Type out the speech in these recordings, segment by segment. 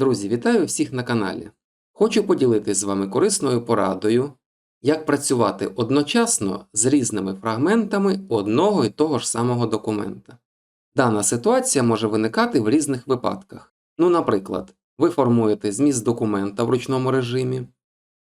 Друзі, вітаю всіх на каналі. Хочу поділитись з вами корисною порадою, як працювати одночасно з різними фрагментами одного і того ж самого документа. Дана ситуація може виникати в різних випадках. Ну, наприклад, ви формуєте зміст документа в ручному режимі,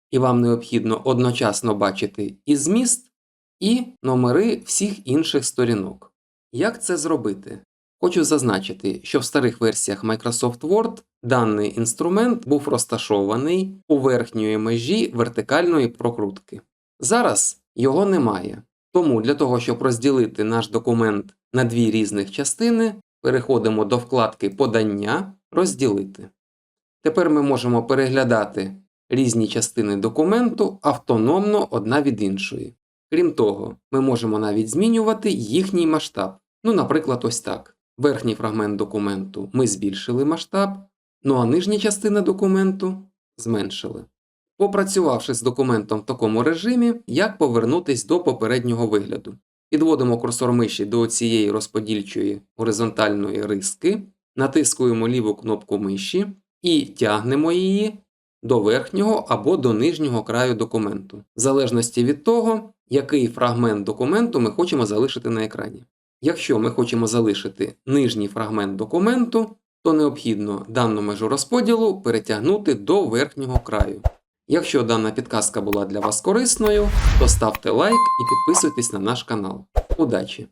і вам необхідно одночасно бачити і зміст, і номери всіх інших сторінок. Як це зробити? Хочу зазначити, що в старих версіях Microsoft Word даний інструмент був розташований у верхньої межі вертикальної прокрутки. Зараз його немає. Тому для того, щоб розділити наш документ на дві різних частини, переходимо до вкладки Подання Розділити. Тепер ми можемо переглядати різні частини документу автономно одна від іншої. Крім того, ми можемо навіть змінювати їхній масштаб. Ну, наприклад, ось так. Верхній фрагмент документу ми збільшили масштаб, ну а нижня частина документу зменшили. Попрацювавши з документом в такому режимі, як повернутись до попереднього вигляду. Підводимо курсор миші до цієї розподільчої горизонтальної риски, натискуємо ліву кнопку миші і тягнемо її до верхнього або до нижнього краю документу, в залежності від того, який фрагмент документу ми хочемо залишити на екрані. Якщо ми хочемо залишити нижній фрагмент документу, то необхідно дану межу розподілу перетягнути до верхнього краю. Якщо дана підказка була для вас корисною, то ставте лайк і підписуйтесь на наш канал. Удачі!